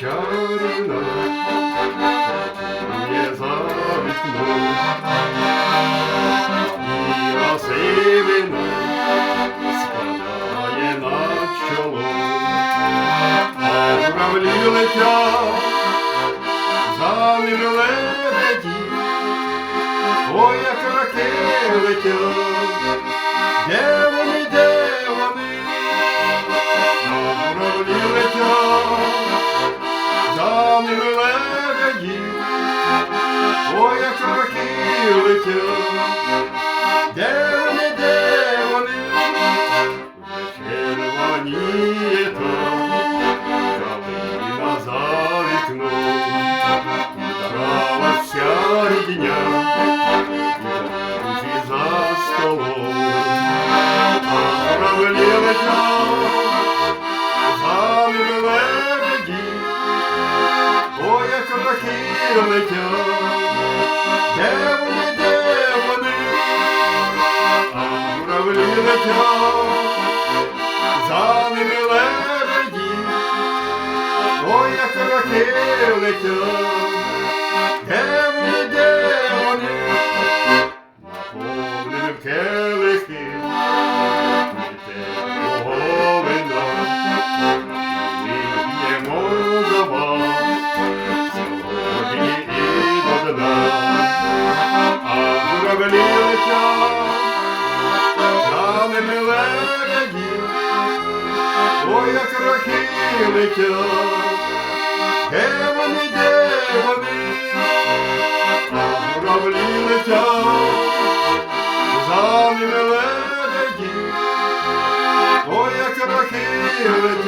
чарна, не за вікном, і осивина спадає на чоло, а летять, за ним лебеді, ой, як раки летять, де вони як летять, де вони, де вони, червоніє там, калина за вікном, трава вся рідня, друзі за столом, а ними лебеді, ой, як птахи летять, як летять, а журавлі летять, ой, як роки летять, журавлі летять, за ними лебеді, ой, як роки летять,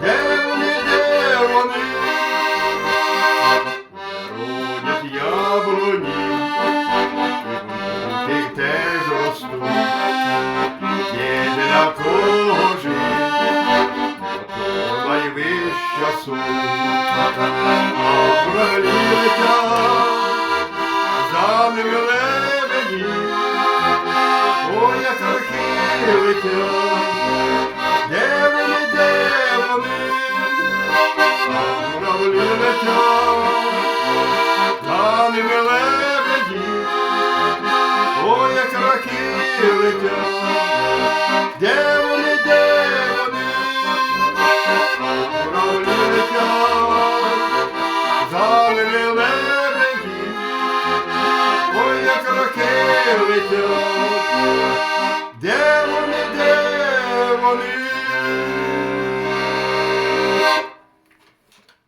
де вони, де вони, родять яблуні, і в теж ростуть, є для кого жити, найвища суть, а ними лебеді, як роки летять, де вони, де вони, а журавлі летять, ними лебеді, як роки летять, де летять, де вони, де.